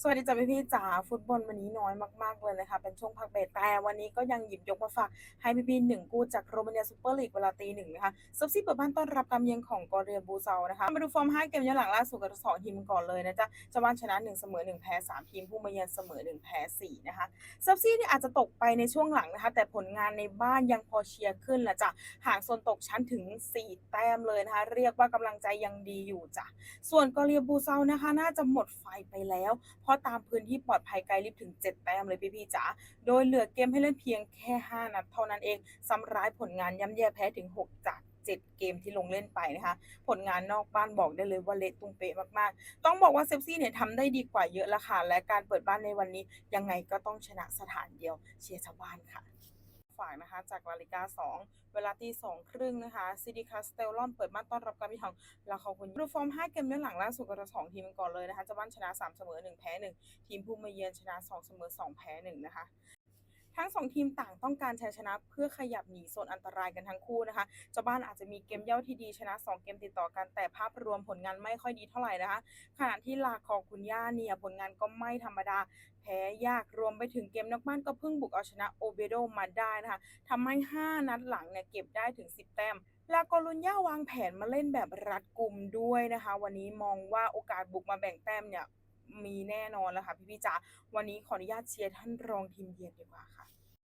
สวัสดีจ้าพี่พี่จ๋าฟุตบอลวันนี้น้อยมากๆเลยนะคะเป็นช่วงพักเบรกแต่วันนี้ก็ยังหยิบยกมาฝากให้พี่พี่หนึ่งกู้จากโรมาเนียซูเปอร์ลีกเวลาตีหนึ่งนะคะซับซี่เปิดบ้านต้อนรับการเยือนของกอเรียบูเซานะคะมาดูฟอร์ม 5 เกมย้อนหลังล่าสุดกับสองทีมก่อนเลยนะจ๊ะเจ้าบ้านชนะ1เสมอ1แพ้3ทีมผู้มาเยือนเสมอ1แพ้4นะคะซับซี่เนี่ยอาจจะตกไปในช่วงหลังนะคะแต่ผลงานในบ้านยังพอเชียร์ขึ้นละจ้ะห่างโซนตกชั้นถึง 4 แต้มเลยนะคะเรียกว่ากำลังใจยังดีอยู่จ้ะส่วนกอเรียบูเซานะคะน่าจะหมดไฟไปแล้วเพราะตามพื้นที่ปลอดภัยไกลลิฟถึง 7 แต้มเลยพี่ๆจ๋า โดยเหลือเกมให้เล่นเพียงแค่ 5 นัดเท่านั้นเองซ้ำร้ายผลงานย่ำแย่แพ้ถึง 6 จาก7 เกมที่ลงเล่นไปนะคะ ผลงานนอกบ้านบอกได้เลยว่าเละตุ้งเป๊ะมากๆ ต้องบอกว่าเซฟซี่เนี่ยทำได้ดีกว่าเยอะละค่ะ และการเปิดบ้านในวันนี้ยังไงก็ต้องชนะสถานเดียวเชียร์ชาวบ้านค่ะ ฝากนะคะ จากลาลิกา 2 เวลาตีสองครึ่งนะคะซิดิคาสเตลลอนเปิดบ้านต้อนรับการพิทังเราขอบคุณดูฟอร์ม 5 เกมย้อนหลังล่าสุดกับสองทีมก่อนเลยนะคะจะบ้านชนะ 3 เสมอ 1 แพ้ 1 ทีมผู้มาเยือนชนะ 2 เสมอ 2 แพ้ 1 นะคะ ทั้งสองทีมต่างต้องการชัยชนะเพื่อขยับหนีโซนอันตรายกันทั้งคู่นะคะเจ้าบ้านอาจจะมีเกมเย่าที่ดีชนะ 2 เกมติดต่อกันแต่ภาพรวมผลงานไม่ค่อยดีเท่าไหร่นะคะขณะที่ลาคอคุณย่าเนี่ยผลงานก็ไม่ธรรมดา แพ้ยากรวมไปถึงเกมนอกบ้านก็เพิ่งบุกเอาชนะโอเบโดมาได้นะคะทำให้ 5 นัดหลังเนี่ยเก็บได้ถึง 10 แต้มลากอลุนย่าวางแผนมาเล่นแบบรัดกุมด้วยนะคะ วันนี้มองว่าโอกาสบุกมาแบ่งแต้มเนี่ย มีแน่นอนแล้วค่ะพี่พี่จ๋าวันนี้ขออนุญาตเชียร์ท่านรองทีมเยือนดีกว่าค่ะ